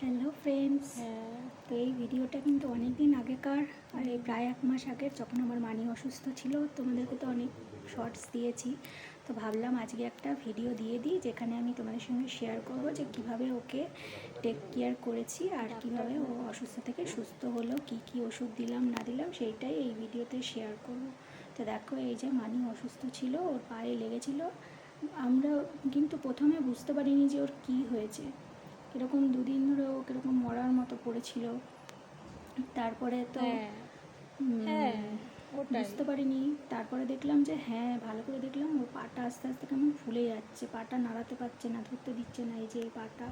Hello friends তো এই ভিডিওটা কিন্তু অনেক দিন আগেকার আর এই প্রায় এক মাস আগের যখন আমার মানি অসুস্থ ছিল তোমাদেরকে তো অনেক শর্টস দিয়েছি। তো ভাবলাম আজকে একটা ভিডিও দিয়ে দিই যেখানে আমি তোমাদের সঙ্গে শেয়ার করব যে কীভাবে ওকে টেক কেয়ার করেছি আর কীভাবে ও অসুস্থ থেকে সুস্থ হলো কি কি ওষুধ দিলাম না দিলাম সেইটাই এই ভিডিওতে শেয়ার করব। তো দেখো এই যে মানি অসুস্থ ছিল ওর পায়ে লেগেছিল। আমরা কিন্তু প্রথমে বুঝতে পারিনি যে ওর কী হয়েছে। এরকম দুদিন ধরে ও কীরকম মরার মতো পড়েছিল। তারপরে তো হ্যাঁ। হ্যাঁ বুঝতে পারিনি। তারপরে দেখলাম যে হ্যাঁ ভালো করে দেখলাম ওর পাটা আস্তে আস্তে কেমন ফুলে যাচ্ছে। পাটা নাড়াতে পারছে না ধরতে দিচ্ছে না এই যে এই পাটা।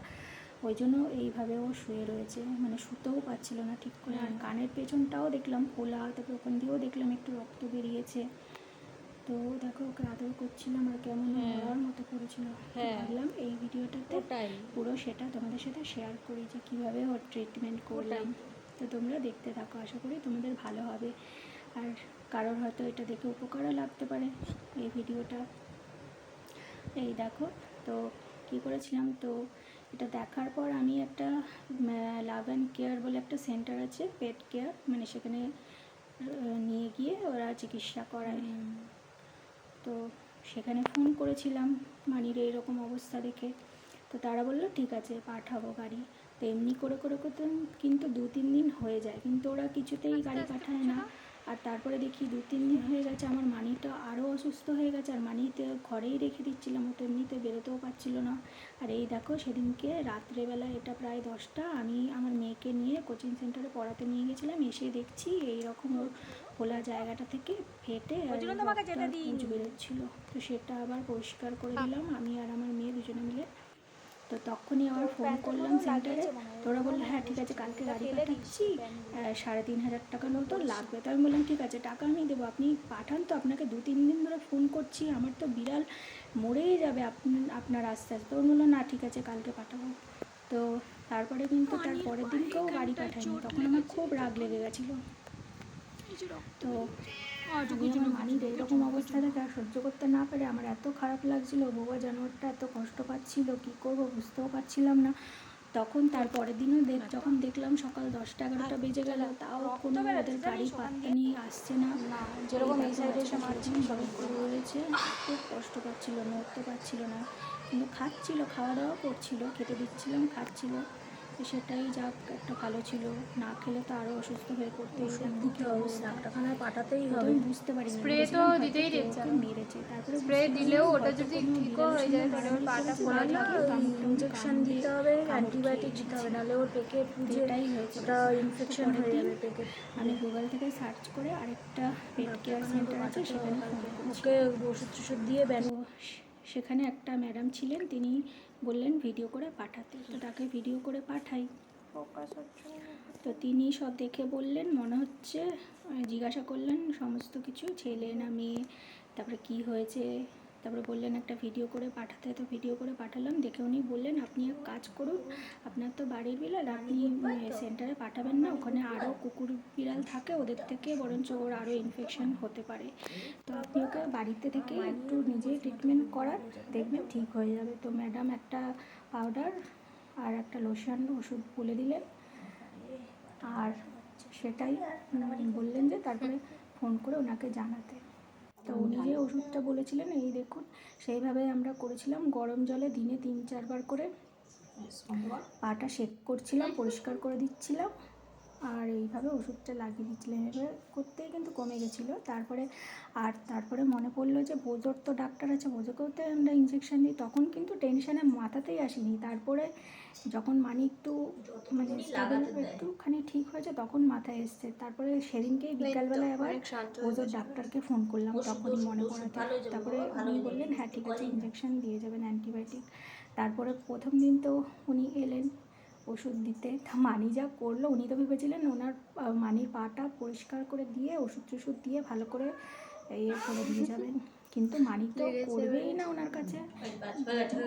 ওই জন্য এইভাবে ও শুয়ে রয়েছে। মানে শুতেও পাচ্ছিল না ঠিক করে। আর হুম। কানের পেছনটাও দেখলাম ফোলা তারপরে ওখান দিয়েও দেখলাম একটু রক্ত বেরিয়েছে। তো দেখো ওকে আদর করছিলাম আর কেমন ও হ্যাঁ। মতো করেছিল। হ্যাঁ। ভাবলাম এই ভিডিওটাতে পুরো সেটা তোমাদের সাথে শেয়ার করি যে কীভাবে ওর ট্রিটমেন্ট করলাম। তো তোমরা দেখতে থাকো আশা করি তোমাদের ভালো হবে। আর কারোর হয়তো এটা দেখে উপকারও লাগতে পারে এই ভিডিওটা। এই দেখো তো কী করেছিলাম? তো এটা দেখার পর আমি একটা লাভ অ্যান্ড কেয়ার বলে একটা সেন্টার আছে পেট কেয়ার মানে সেখানে নিয়ে গিয়ে ওরা চিকিৎসা করায়। তো সেখানে ফোন করেছিলাম মানির এইরকম অবস্থা দেখে। তো তারা বলল ঠিক আছে পাঠাবো গাড়ি। তো এমনি করে করে করতে কিন্তু দু তিন দিন হয়ে যায়। কিন্তু ওরা কিছুতেই গাড়ি পাঠায় না। আর তারপরে দেখি দু তিন দিন হয়ে গেছে আমার মানিটা আরও অসুস্থ হয়ে গেছে আর মানিতে ঘরেই রেখে দিচ্ছিলাম ও তো এমনিতে বেরোতেও পারছিল না। আর এই দেখো সেদিনকে রাত্রেবেলা এটা প্রায় দশটা আমি আমার মেয়েকে নিয়ে কোচিং সেন্টারে পড়াতে নিয়ে গেছিলাম এসে দেখছি এই রকম ওর খোলা জায়গাটা থেকে ফেটে। পুঁজ বেরোচ্ছিল। তো সেটা আবার পরিষ্কার করে দিলাম। আমি আর আমার মেয়ে দুজনে মিলে। তো তখনই আবার ফোন করলাম সেন্টারে তোরা বলল হ্যাঁ ঠিক আছে কালকে গাড়ি পাঠাচ্ছি। সাড়ে তিন হাজার টাকার মতো লাগবে। তো আমি বললাম ঠিক আছে টাকা আমি দেবো। আপনি পাঠান তো আপনাকে দু তিন দিন ধরে ফোন করছি। আমার তো বিড়াল মরেই যাবে আপনার আস্তে আস্তে। তো বলল না ঠিক আছে কালকে পাঠাবো। তো তারপরে কিন্তু তার পরের দিনকেও গাড়ি পাঠায়নি। তখন আমার খুব রাগ লেগে গেছিল। তো মানির এইরকম অবস্থা দেখে আর সহ্য করতে না পারে আমার এত খারাপ লাগছিল বোবা জানোয়ারটা এত কষ্ট পাচ্ছিল কি করব বুঝতেও পারছিলাম না। তখন তার পরের দিনও দেখ যখন দেখলাম সকাল দশটা এগারোটা বেজে গেল তাও কোনো ওদের গাড়ি পাত্তা নিয়ে আসছে না। যেরকম এই সাইডে এসে মারছি সবাই রয়েছে খুব কষ্ট পাচ্ছিল নড়তে পারছিল না। কিন্তু খাচ্ছিল খাওয়া দাওয়া করছিল খেতে দিচ্ছিলাম খাচ্ছিল। সেটাই যাক একটা ভালো ছিল। না খেলে তো আরও অসুস্থ হয়ে পড়তে দিতে হবে ডাক্তারখানায় পাঠাতেই হবে। আমি বুঝতে পারিনি। Spray তো দিতেই দিচ্ছে। মেরেছে। তারপরে স্প্রে দিলেও ওটা যদি ঠিকও হয়ে যায় তাহলে ওর পাটা ফোলা ইঞ্জেকশন দিয়ে দিতে হবে অ্যান্টিবায়োটিক দিতে হবে নাহলে ওর পেকে পুজে এটাই হয়েছে ওটা ইনফেকশন হয়ে যাবে পেকে আমি গুগল থেকে সার্চ করে আরেকটা পেট কেয়ার সেন্টার আছে সেখানে ওকে ওষুধ টষুধ দিয়ে ব্যান তো সেখানে একটা ম্যাডাম ছিলেন তিনি বললেন ভিডিও করে পাঠাতে। তো তাকে ভিডিও করে পাঠাই। তো তিনি সব দেখে বললেন মনে হচ্ছে জিজ্ঞাসা করলেন সমস্ত কিছু ছেলে না মেয়ে তারপরে কি হয়েছে? তারপরে বললেন একটা ভিডিও করে পাঠাতে, তো ভিডিও করে পাঠালাম। দেখে উনি বললেন, আপনি এক কাজ করুন, আপনার তো বাড়ির বিড়াল আপনি সেন্টারে পাঠাবেন না, ওখানে আরও কুকুর বিড়াল থাকে, ওদের থেকে বরঞ্চ ওর আরও ইনফেকশন হতে পারে। তো আপনি ওকে বাড়িতে থেকে একটু নিজে ট্রিটমেন্ট করার দেখবেন ঠিক হয়ে যাবে। তো ম্যাডাম একটা পাউডার আর একটা লোশন ওষুধ বলে দিলেন। আর সেটাই বললেন যে, তারপরে ফোন করে ওনাকে জানাতে। তো উনি যে ওষুধটা বলেছিলেন এই দেখুন সেইভাবে আমরা করেছিলাম। গরম জলে দিনে তিন চারবার করে পাটা শেক করছিলাম পরিষ্কার করে দিচ্ছিলাম। আর এইভাবে ওষুধটা লাগিয়ে দিচ্ছিলাম এভাবে করতেই কিন্তু কমে গেছিল। তারপরে আর তারপরে মনে পড়ল যে বোজোর তো ডাক্তার আছে বোজোকেও তো আমরা ইঞ্জেকশন দিই। তখন কিন্তু টেনশানে মাথাতেই আসেনি। তারপরে যখন মানে একটু মানে একটুখানি ঠিক হয়েছে তখন মাথায় এসছে। তারপরে সেদিনকেই বিকালবেলায় আবার ওজোর ডাক্তারকে ফোন করলাম। তখনই মনে পড়াতে তারপরে উনি বললেন হ্যাঁ ঠিক আছে ইঞ্জেকশন দিয়ে যাবেন অ্যান্টিবায়োটিক তারপরে প্রথম দিন তো উনি এলেন। ওষুধ দিতে। তা মানি যা করল উনি তো ভেবেছিলেন ওনার মানির পাটা পরিষ্কার করে দিয়ে ওষুধ টষুধ দিয়ে ভালো করে ইয়ে করে দিয়ে যাবেন। কিন্তু মানি তো করবেই না ওনার কাছে।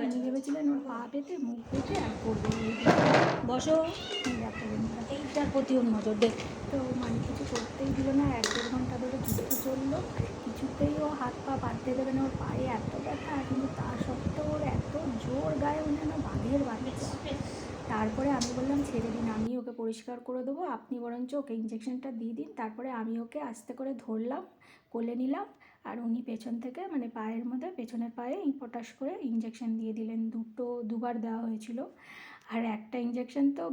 উনি ভেবেছিলেন ওর পা পেতে মুখ পেতে আর করবে বসো। এইটার প্রতি ওর নজর দেখ তো মানি কিছু করতেই দিল না এক দেড় ঘণ্টা ধরে যুদ্ধ চলল। কিছুতেই ও হাত পা বাঁধতে দেবে না ওর পায়ে এত ব্যথা কিন্তু তা সত্ত্বেও ওর এত জোর গায়ে অন্যান্য বাঘের বাচ্চা তারপরে আমি বললাম, ছেড়ে দিন, আমি ওকে পরিষ্কার করে দেবো, আপনি বরঞ্চ ওকে ইঞ্জেকশনটা দিয়ে দিন, তারপরে আমি ওকে আস্তে করে ধরলাম, কোলে নিলাম, আর উনি পেছন থেকে মানে পায়ের মধ্যে, পেছনের পায়ে পটাশ করে ইঞ্জেকশন দিয়ে দিলেন। দুটো, দুবার দেওয়া হয়েছিল। আর একটা ইঞ্জেকশন তো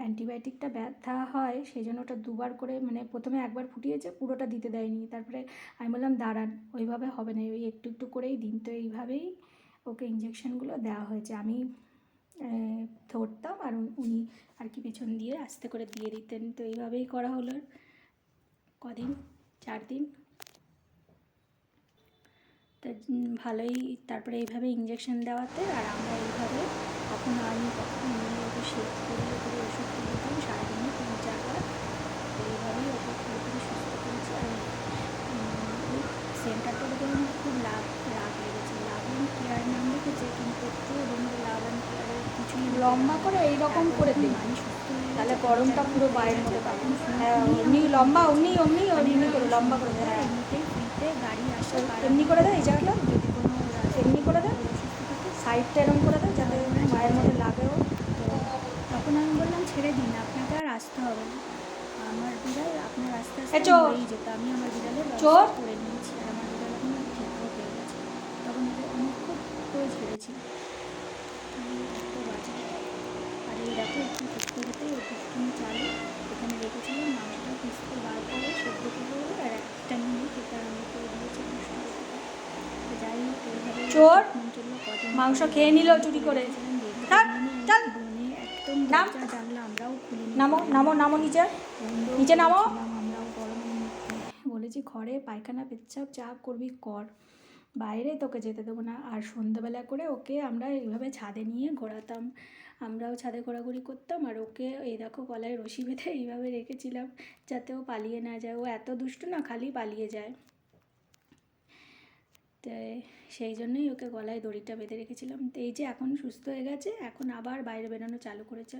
অ্যান্টিবায়োটিকটা ব্যথা হয় সেই জন্য ওটা দুবার করে মানে প্রথমে একবার ফুটিয়েছে, পুরোটা দিতে দেয়নি। তারপরে আমি বললাম, দাঁড়ান, ওইভাবে হবে না, ওই একটু একটু করেই দিন। তো এইভাবেই ওকে ইঞ্জেকশনগুলো দেওয়া হয়েছে। আমি ধরতাম আর উনি- আর কি পেছন দিয়ে আস্তে করে দিয়ে দিতেন। তো এইভাবেই করা হলো। কদিন? চার দিন? তা ভালোই তারপরে এইভাবে ইঞ্জেকশন দেওয়াতে আর আমরা এইভাবে কখনো আমি কখনো ওকে শেক করে করে ওষুধ দিয়ে দিতাম সারাদিনে তিন চারবার এইভাবেই ওকে পুরোপুরি সুস্থ করেছি আর উপরে আমার খুব লাভ লাভ লেগেছে। লাভ অ্যান্ড কেয়ার নাম রেখেছে, কিন্তু একটু লাভ অ্যান্ড কিছুই লম্বা করে এইরকম করে দিন। হয়ে। তাহলে গরমটা পুরো পায়ের মধ্যে পাবেন হ্যাঁ এমনি লম্বা অমনি অমনি এমনি করে লম্বা করে দেয় হ্যাঁ। গাড়ি আসে এমনি করে দেয় এই জায়গাটা? যদি কোনো রাস্তায় এমনি করে দেয় সাইডটা এরকম করে দেয় যাতে পায়ের মধ্যে লাগেও তো তখন আমি বললাম ছেড়ে দিন আপনাকে আর আসতে হবে না। আমার বিড়াল আপনার আস্তে আস্তে চোর! মরেই যেত। আমি আমার বিড়ালের চোর! করে নিয়েছি আর আমার বিড়াল এখন ঠিকও হয়ে গেছে। তখন ওকে আমি খুব করে ছেড়েছি আমি এত বাজে আর এই দেখো একটু করতে করতে ওষুধটুকু চালু। এখানে রেখেছিলাম মাংসটা পিসতে বার করে সেদ্ধ করে আর একটা নিয়ে এটা আমি করে দিয়েছি যাই হোক এইভাবে চোর! মাংস খেয়ে নিল চুরি করে। থাক, বনে একদম দরজা জানলা আমরাও নামো নামো নামো নিচে। বন্ধও নিচে নামো। আমরাও বলেছি ঘরে পায়খানা পেচ্ছাপ যা করবি কর। বাইরে তোকে যেতে দেবো না। আর সন্ধ্যাবেলা করে ওকে আমরা এইভাবে ছাদে নিয়ে ঘোরাতাম। আমরাও ছাদে ঘোরাঘুরি করতাম আর ওকে এই দেখো গলায় রশি বেঁধে এইভাবে রেখেছিলাম যাতে ও পালিয়ে না যায়। ও এত দুষ্টু না, খালি পালিয়ে যায়। তো সেই জন্যই ওকে গলায় দড়িটা বেঁধে রেখেছিলাম। তো এই যে এখন সুস্থ হয়ে গেছে, এখন আবার বাইরে বেরোনো চালু করেছে।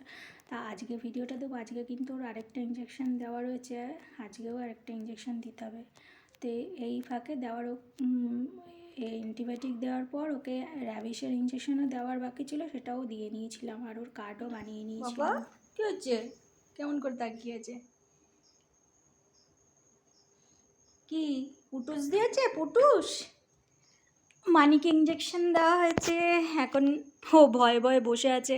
তা আজকে ভিডিওটা দেবো। আজকে কিন্তু ওর আরেকটা ইঞ্জেকশন দেওয়া রয়েছে। আজকেও আরেকটা ইঞ্জেকশান দিতে হবে। তো এই ফাঁকে দেওয়ার অ্যান্টিবায়োটিক দেওয়ার পর ওকে র্যাবিসের ইঞ্জেকশনও দেওয়ার বাকি ছিল সেটাও দিয়ে নিয়েছিলাম আর ওর কার্ডও বানিয়ে বাবা নিয়েছিলাম। কি হচ্ছে? কেমন করে তাকিয়েছে? কি পুটুস দিয়েছে? পুটুস? মানিকে ইঞ্জেকশন দেওয়া হয়েছে এখন ও ভয়ে ভয়ে বসে আছে।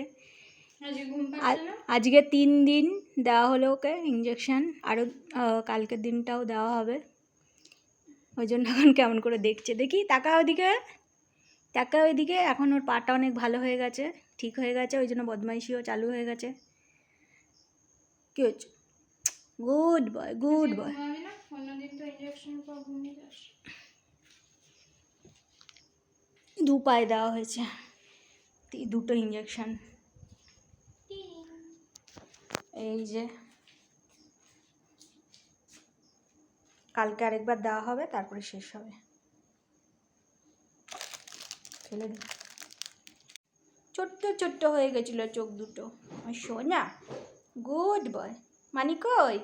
আজকে তিন দিন দেওয়া হলো ওকে ইঞ্জেকশন আরও কালকের দিনটাও দেওয়া হবে। ওই জন্য এখন কেমন করে দেখছে। দেখি তাকা ওইদিকে তাকা ওইদিকে। এখন ওর পাটা অনেক ভালো হয়ে গেছে, ঠিক হয়ে গেছে, ওই জন্য বদমাইশিও চালু হয়ে গেছে। কি হচ্ছে? গুড বয় গুড বয় দু পায়ে দেওয়া হয়েছে। দুটো ইঞ্জেকশন এই যে কালকে আরেকবার দেওয়া হবে, তারপরে শেষ হবে। ফেলে দিই। ছোট্ট ছোট্ট হয়ে গেছিল চোখ দুটো। আমার সোনা গুড বয় মানি কই?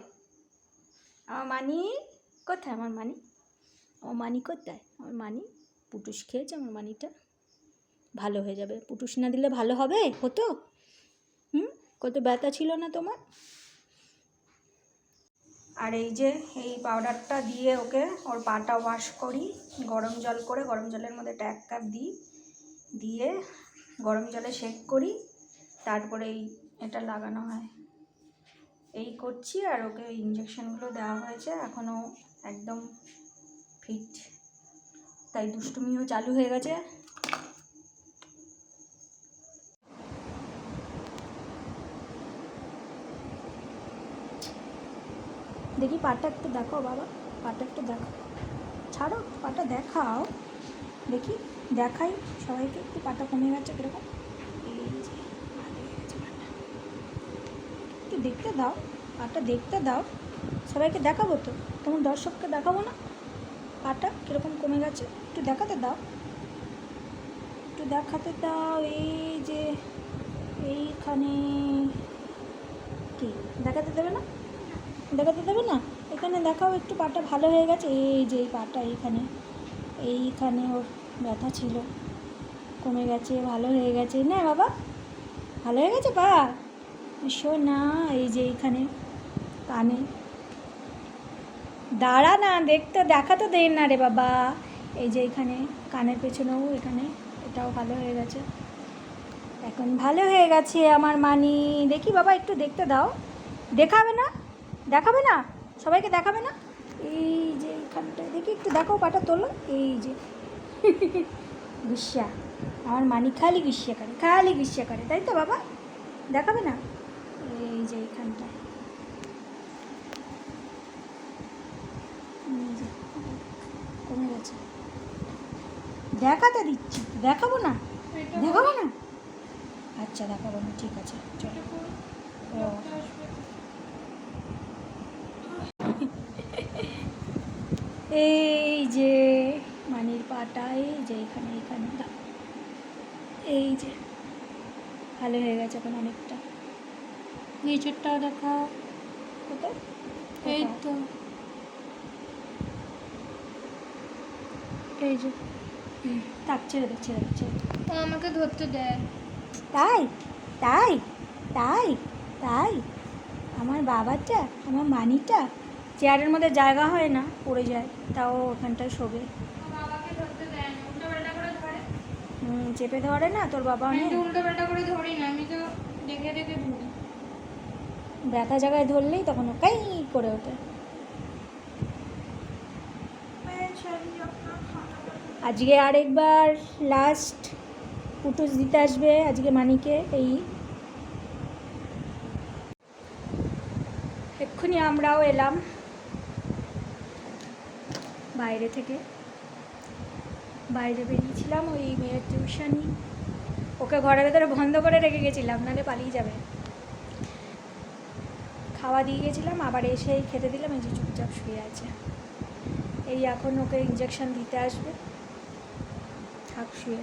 আমার মানি কোথায়? আমার মানি? আমার মানি কোথায়? আমার মানি পুটুস খেয়েছে, আমার মানিটা। ভালো হয়ে যাবে। পুটুস না দিলে ভালো হবে? হতো? হুম? কত ব্যথা ছিল না তোমার? আর এই যে, এই পাউডারটা দিয়ে ওকে ওর পাটা ওয়াশ করি, গরম জল করে, গরম জলের মধ্যে একটা এক কাপ দিই, দিয়ে গরম জলে শেক করি, তারপরে এই এটা লাগানো হয়। এই করছি আর ওকে ইঞ্জেকশনগুলো দেওয়া হয়েছে, এখনও একদম ফিট তাই দুষ্টুমিও চালু হয়ে গেছে। দেখি পাটা একটু দেখাও বাবা, পাটা একটু দেখাও ছাড়ো, পাটা দেখাও। দেখি, দেখাই সবাইকে একটু পাটা কমে গেছে কীরকম। একটু দেখতে দাও, পাটা দেখতে দাও। সবাইকে দেখাবো তো? তোমার দর্শককে দেখাবো না? পাটা কীরকম কমে গেছে? একটু দেখাতে দাও। একটু দেখাতে দাও, এই যে, এইখানে। কি? দেখাতে দেবে না? দেখাতে দেবে না? এখানে দেখাও, একটু পাটা ভালো হয়ে গেছে। এই যে এই পাটা এইখানে। এইখানে ওর ব্যথা ছিল। কমে গেছে, ভালো হয়ে গেছে। না বাবা? ভালো হয়ে গেছে পা? শো না, এই যে এইখানে, কানে। দাঁড়া না, দেখতে, দেখা তো দেন না রে বাবা। এই যে এখানে কানের পেছনেও এখানে, এটাও ভালো হয়ে গেছে। এখন ভালো হয়ে গেছে আমার মানি। দেখি বাবা, একটু দেখতে দাও। দেখাবে না? দেখাবে না? সবাইকে দেখাবে না? এই যে এইখানটায় দেখি একটু দেখো পাটা তোলো। এই যে। গুসা আমার মানি খালি গুসা করে খালি গুসা করে তাই তো বাবা? দেখাবে না? এই যে এইখানটায়। কমে গেছে। দেখাতে দিচ্ছি দেখাবো না? দেখাবো না? আচ্ছা দেখাবো না ঠিক আছে চলো। ও। এই যে মানির পাটা এই যে এখানে এখানে এই যে ভালো হয়ে গেছে এখন অনেকটা। নিচেরটাও দেখা। কোথায়? এই তো। এই যে থাক ছেড়ে দে ছেড়ে দে ছেড়ে ও আমাকে ধরতে দেয়। তাই? তাই? তাই? তাই? আমার বাবারটা আমার মানিটা? চেয়ারের মধ্যে জায়গা হয় না পড়ে যায় তাও ওখানটায় শোবে। হুম, চেপে ধরে না তোর বাবা অনেক উল্টো করে ধরি না আমি তো দেখে দেখে ধরি। ব্যথা জায়গায় ধরলেই তখন ও কাই করে ওঠে। আজকে আরেকবার লাস্ট পুটুস দিতে আসবে আজকে মানিকে এই। এক্ষুনি আমরাও এলাম। বাইরে থেকে বাইরে বেরিয়েছিলাম ওই মেয়ের টিউশনি ওকে ঘরের ভেতরে বন্ধ করে রেখে গেছিলাম নাহলে পালিয়ে যাবে খাওয়া দিয়ে গেছিলাম আবার এসেই খেতে দিলাম এই যে চুপচাপ শুয়ে আছে এই এখন ওকে ইঞ্জেকশন দিতে আসবে থাক শুয়ে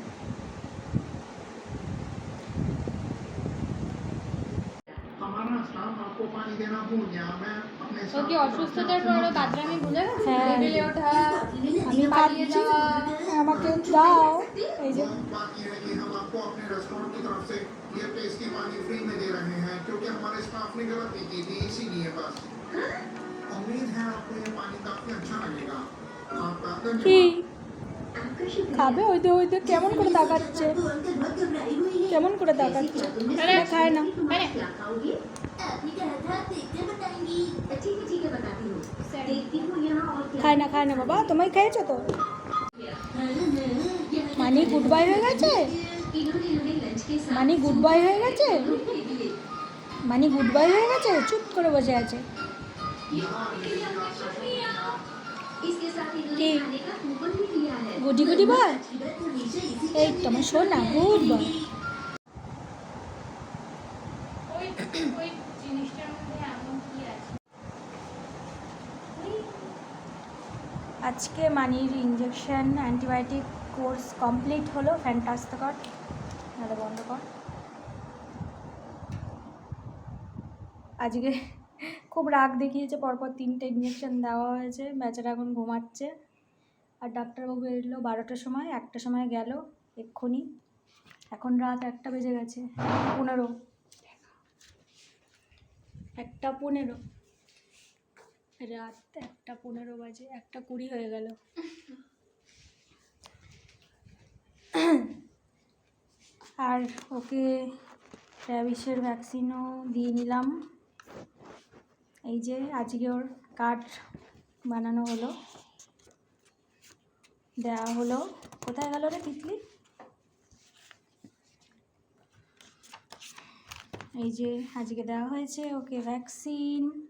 हमारा स्टाफ आपको पानी देना भूल गया मैं अपने ও কি অসুস্থতার পরে পাদ্রামি ভুলে গেছে? হ্যাঁ। ওঠা আমি পালিয়ে যাওয়া। আমাকে দাও। এই যে। খাবে? ওই দে ওই দে কেমন করে তাকাচ্ছে? কেমন করে তাকাচ্ছে আরে, খায় না। মানে খায় না খায় না বাবা। তোমায় খেয়েছো তো? মানি গুড বাই হয়ে গেছে? মানি গুড বাই হয়ে গেছে? মানি গুড বাই হয়ে গেছে? চুপ করে বসে আছে। গুডি গুডি বয় এই তোমার শোন না গুড বয় ওই ওই জিনিসটার মধ্যে এমন কি আছে আজকে মানির ইঞ্জেকশন অ্যান্টিবায়োটিক কোর্স কমপ্লিট হলো ফ্যান্টাস্ট কর নাহলে বন্ধ কর। আজকে খুব রাগ দেখিয়েছে, পরপর তিনটে ইঞ্জেকশন দেওয়া হয়েছে, বেচারা এখন ঘুমাচ্ছে। আর ডাক্তারবাবু এলো বারোটার সময় একটা সময় গেল, এক্ষুনি। এখন রাত একটা বেজে গেছে, পনেরো। একটা পনেরো। রাত একটা পনেরো বাজে, একটা কুড়ি হয়ে গেল। আর ওকে র্যাবিসের ভ্যাকসিনও দিয়ে নিলাম। এই যে আজকে ওর কার্ড বানানো হলো। দেওয়া হলো। কোথায় গেল রে তিতলি? এই যে আজকে দেওয়া হয়েছে ওকে ভ্যাকসিন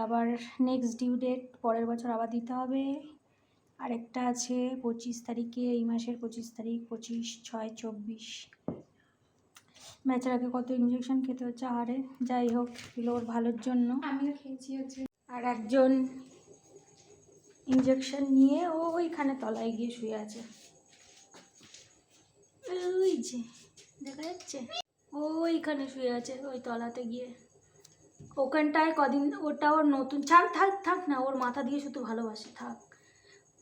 আবার নেক্সট ডিউ ডেট পরের বছর আবার দিতে হবে। আরেকটা আছে পঁচিশ তারিখে এই মাসের পঁচিশ তারিখ পঁচিশ ছয় চব্বিশ। ম্যাচের আগে কত ইঞ্জেকশন খেতে হচ্ছে? আহারে যাই হোক এগুলো ওর ভালোর জন্য। আমিও খেয়েছি হচ্ছে। আর একজন ইঞ্জেকশন নিয়ে ও ওইখানে তলায় গিয়ে শুয়ে আছে। ওই যে দেখা যাচ্ছে? ও ওইখানে শুয়ে আছে ওই তলাতে গিয়ে। ওখানটায় কদিন, ওটা ওর নতুন ছাড় থাক থাক না, ওর মাথা দিয়ে শুধু ভালোবাসে, থাক।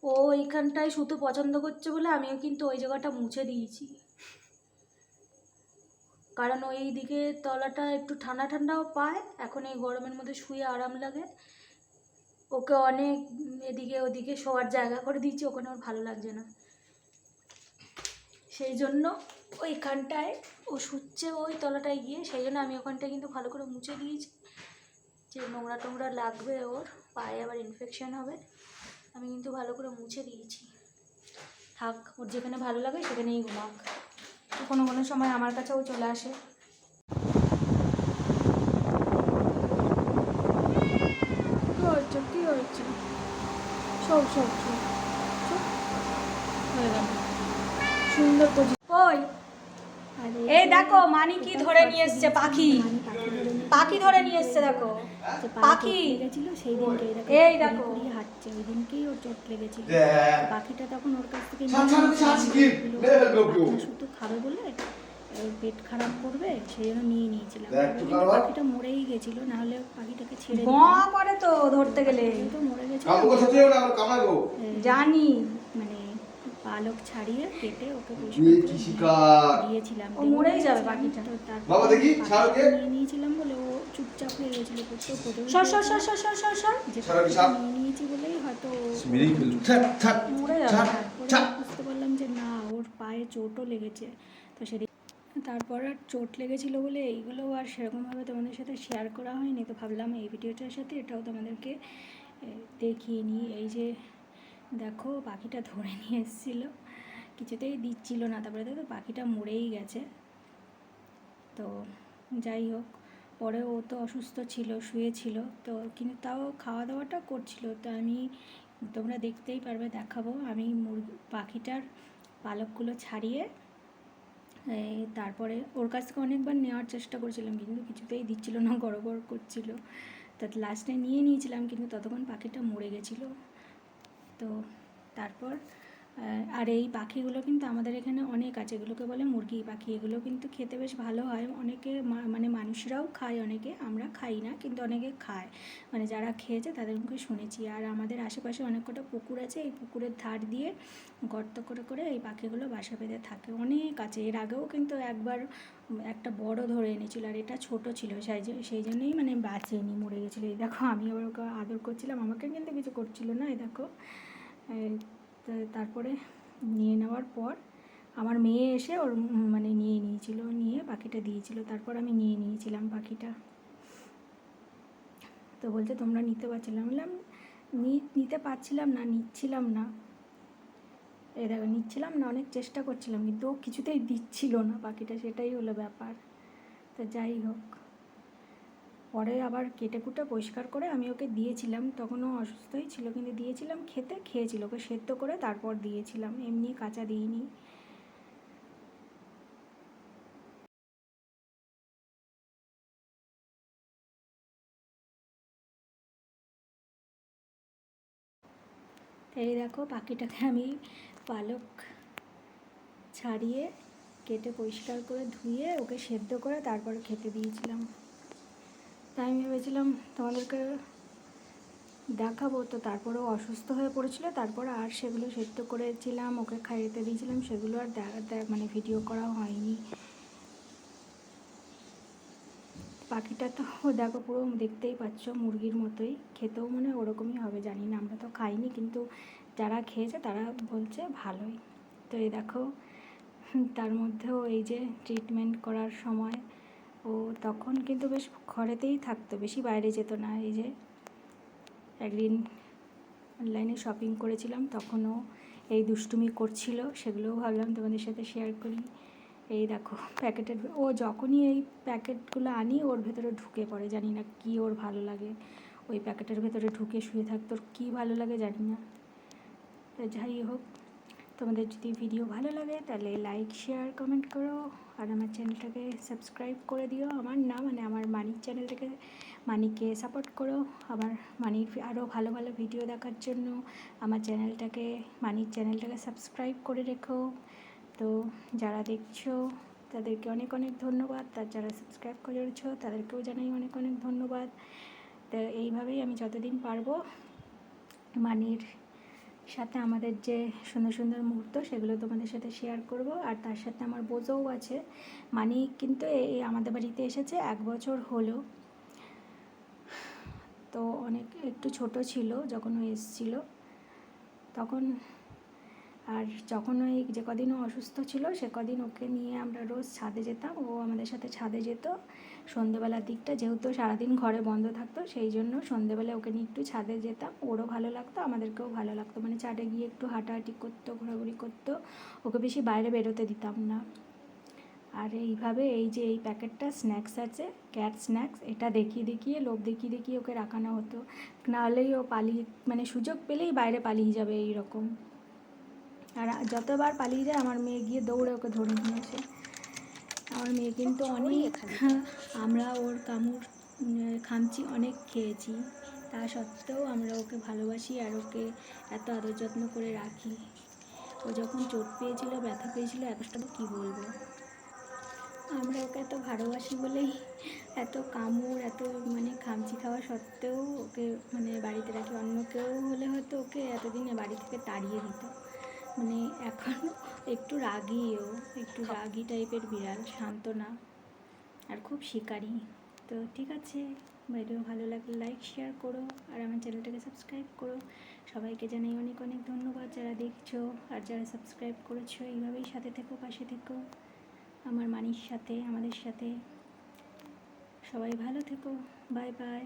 ও এইখানটায় শুতে পছন্দ করছে বলে আমিও কিন্তু ওই জায়গাটা মুছে দিয়েছি। কারণ ওই দিকে তলাটা একটু ঠান্ডা ঠান্ডাও পায়, এখন এই গরমের মধ্যে শুয়ে আরাম লাগে। ওকে অনেক এদিকে ওদিকে শোয়ার জায়গা করে দিয়েছি, ওখানে ওর ভালো লাগছে না। সেই জন্য ওইখানটায় ও শুচ্ছে ওই তলাটায় গিয়ে, সেই জন্য আমি ওখানটায় কিন্তু ভালো করে মুছে দিয়েছি। যে নোংরা টোংরা লাগবে ওর, পায়ে আবার ইনফেকশন হবে। আমি কিন্তু ভালো করে মুছে দিয়েছি। থাক, ওর যেখানে ভালো লাগে সেখানেই ঘুমাক। কোনো কোনো সময় আমার কাছেও চলে আসে। কী হচ্ছে কী সব সব সব। হয়ে গেল সুন্দর তো ওই এই দেখো মানি কি ধরে নিয়ে এসছে পাখি। পাখি ধরে নিয়ে এসছে দেখো। পাখি। লেগেছিল সেই দিনকে এই দেখো। হাঁটছে ওই দিনকেই ওর চোট লেগেছিল পাখিটা তখন ওর কাছ থেকে শুধু খাবে বলে পেট খারাপ করবে সেই জন্য নিয়ে নিয়েছিলাম। তো পাখিটা মরেই গেছিল না হলে পাখিটাকে ছেড়ে দিতাম। তো ধরতে গেলে। কিন্তু মরে গেছিল। কামাবো জানি। পালক ছাড়িয়ে কেটে ওকে দিয়েছিলাম। ও মরেই যাবে পাখিটা। বাবা দেখি, ছাড় ওকে। পাখিটা নিয়ে নিয়েছিলাম বলে ও চুপচাপ হয়ে গেছিল প্রচুর সর সর সর সর সর সর। নিয়ে নিয়েছি বলেই হয়তো মেরেই ফেলু ছাড় ছাড় মরে যাবে। ছাড় বুঝতে পারলাম যে না ওর পায়ে চোটও লেগেছে। তো সেদিন তারপর আর চোট লেগেছিল বলে এইগুলো আর সেরকমভাবে তোমাদের সাথে শেয়ার করা হয়নি। তো ভাবলাম এই ভিডিওটার সাথে এটাও তোমাদেরকে দেখিয়ে নিই। এই যে দেখো পাখিটা ধরে নিয়ে এসেছিল। কিছুতেই দিচ্ছিল না, তারপরে দেখো পাখিটা মরেই গেছে। তো যাই হোক, পরে ও তো অসুস্থ ছিল শুয়েছিল তো কিন্তু তাও খাওয়া দাওয়াটা করছিল। তো আমি, তোমরা দেখতেই পারবে, দেখাবো। আমি মুরগি, পাখিটার পালকগুলো ছাড়িয়ে তারপরে ওর কাছ থেকে অনেকবার নেওয়ার চেষ্টা করছিলাম, কিন্তু কিছুতেই দিচ্ছিল না গড় গড় করছিল। তা লাস্টে নিয়ে নিয়েছিলাম, কিন্তু ততক্ষণ পাখিটা মরে গেছিল। তো তারপর আর এই পাখিগুলো কিন্তু আমাদের এখানে অনেক আছে। এগুলোকে বলে মুরগি পাখি। এগুলো কিন্তু খেতে বেশ ভালো হয়। অনেকে মানে মানুষরাও খায়, অনেকে আমরা খাই না, কিন্তু অনেকে খায়। মানে যারা খেয়েছে তাদের মুখে শুনেছি। আর আমাদের আশেপাশে অনেক কটা পুকুর আছে। এই পুকুরের ধার দিয়ে গর্ত করে করে এই পাখিগুলো বাসা বেঁধে থাকে। অনেক আছে। এর আগেও কিন্তু একবার একটা বড় ধরে এনেছিল আর এটা ছোট ছিল। সেই সেই জন্যই মানে বাঁচেনি, মরে গেছিল। এই দেখো, আমি আবার আদর করছিলাম। আমাকে কিন্তু কিছু করছিল না, এই দেখো। তারপরে নিয়ে নেওয়ার পর আমার মেয়ে এসে ওর মানে নিয়ে নিয়েছিল, নিয়ে পাখিটা দিয়েছিল। তারপর আমি নিয়ে নিয়েছিলাম পাখিটা তো বলছে, তোমরা নিতে পারছিলাম বললাম নিতে পারছিলাম না, নিচ্ছিলাম না। এই দেখো, নিচ্ছিলাম না, অনেক চেষ্টা করছিলাম, কিন্তু ও কিছুতেই দিচ্ছিল না। পাখিটা সেটাই হলো ব্যাপার। তো যাই হোক। পরে আবার কেটে কুটে পরিষ্কার করে আমি ওকে দিয়েছিলাম। তখন ও অসুস্থই ছিল, কিন্তু দিয়েছিলাম খেতে, খেয়েছিল। ওকে সেদ্ধ করে তারপর দিয়েছিলাম। এমনি কাঁচা দিইনি। এই দেখো পাখিটাকে আমি পালক ছাড়িয়ে কেটে পরিষ্কার করে ধুয়ে ওকে সেদ্ধ করে তারপর খেতে দিয়েছিলাম। তাই আমি ভেবেছিলাম তোমাদেরকে দেখাবো। তো তারপরেও অসুস্থ হয়ে পড়েছিল। তারপর আর সেগুলো সেদ্ধ করেছিলাম, ওকে খাইতে দিয়েছিলাম, সেগুলো আর মানে ভিডিও করা হয়নি। পাখিটা তো দেখো পুরো দেখতেই পাচ্ছ, মুরগির মতোই। খেতেও মনে ওরকমই হবে, জানি না, আমরা তো খাইনি, কিন্তু যারা খেয়েছে তারা বলছে ভালোই। তো এই দেখো, তার মধ্যেও এই যে ট্রিটমেন্ট করার সময় ও তখন কিন্তু বেশ ঘরেতেই থাকতো, বেশি বাইরে যেত না। এই যে একদিন অনলাইনে শপিং করেছিলাম, তখনও এই দুষ্টুমি করছিল, সেগুলোও ভাবলাম তোমাদের সাথে শেয়ার করি। এই দেখো প্যাকেটের ও যখনই এই প্যাকেটগুলো আনি, ওর ভেতরে ঢুকে পড়ে, জানি না কি ওর ভালো লাগে। ওই প্যাকেটের ভেতরে ঢুকে শুয়ে থাকতো, ওর কী ভালো লাগে জানি না। যাই হোক তোমাদের যদি ভিডিও ভালো লাগে, তাহলে লাইক শেয়ার কমেন্ট করো। আর আমার চ্যানেলটাকে সাবস্ক্রাইব করে দিও। আমার না মানে আমার মানিক চ্যানেলটাকে মানিককে সাপোর্ট করো। আমার মানির আরও ভালো ভালো ভিডিও দেখার জন্য আমার চ্যানেলটাকে মানিক চ্যানেলটাকে সাবস্ক্রাইব করে রেখো। তো যারা দেখছ, তাদেরকে অনেক অনেক ধন্যবাদ। তার যারা সাবস্ক্রাইব করেছ, তাদেরকেও জানাই অনেক অনেক ধন্যবাদ। তো এইভাবেই আমি যতদিন পারব, মানির সাথে আমাদের যে সুন্দর সুন্দর মুহূর্ত সেগুলো তোমাদের সাথে শেয়ার করব। আর তার সাথে আমার বোঝও আছে। মানি কিন্তু এই আমাদের বাড়িতে এসেছে এক বছর হলো। তো অনেক একটু ছোট ছিল যখন ও এসেছিল। তখন আর যখন ওই যে কদিন অসুস্থ ছিল, সে কদিন ওকে নিয়ে আমরা রোজ ছাদে যেতাম। ও আমাদের সাথে ছাদে যেত। সন্ধেবেলার দিকটা যেহেতু সারাদিন ঘরে বন্ধ থাকতো, সেই জন্য সন্ধেবেলা ওকে নিয়ে একটু ছাদে যেতাম। ওরও ভালো লাগতো, আমাদেরকেও ভালো লাগতো। মানে ছাদে গিয়ে একটু হাঁটাহাঁটি করতো, ঘোরাঘুরি করতো। ওকে বেশি বাইরে বেরোতে দিতাম না। আর এইভাবে এই যে এই প্যাকেটটা, স্ন্যাক্স আছে, ক্যাট স্ন্যাক্স, এটা দেখিয়ে দেখিয়ে, লোভ দেখিয়ে দেখিয়ে ওকে রাখানো হতো। নাহলেই ও পালিয়ে মানে সুযোগ পেলেই বাইরে পালিয়ে যাবে এই রকম আর যতবার পালিয়ে যায় আমার মেয়ে গিয়ে দৌড়ে ওকে ধরে নিয়েছে। আমার মেয়ে কিন্তু অনেক আমরা ওর কামড় খামচি অনেক খেয়েছি। তা সত্ত্বেও আমরা ওকে ভালোবাসি আর ওকে এত আদর যত্ন করে রাখি। ও যখন চোট পেয়েছিল ব্যথা পেয়েছিল এতটা কী বলব? আমরা ওকে এত ভালোবাসি বলেই এত কামড় এত মানে খামচি খাওয়া সত্ত্বেও ওকে মানে বাড়িতে রাখি। অন্য কেউ হলে হয়তো ওকে এতদিনে বাড়ি থেকে তাড়িয়ে দিত। মানে এখন একটু রাগিও একটু রাগি টাইপের বিড়াল শান্ত না আর খুব শিকারি। তো ঠিক আছে ভিডিও ভালো লাগলে লাইক শেয়ার করো আর আমার চ্যানেলটাকে সাবস্ক্রাইব করো। সবাইকে জানাই অনেক অনেক ধন্যবাদ যারা দেখছ আর যারা সাবস্ক্রাইব করেছ এইভাবেই সাথে থেকো পাশে থেকো। আমার মানির সাথে আমাদের সাথে। সবাই ভালো থেকো। Bye bye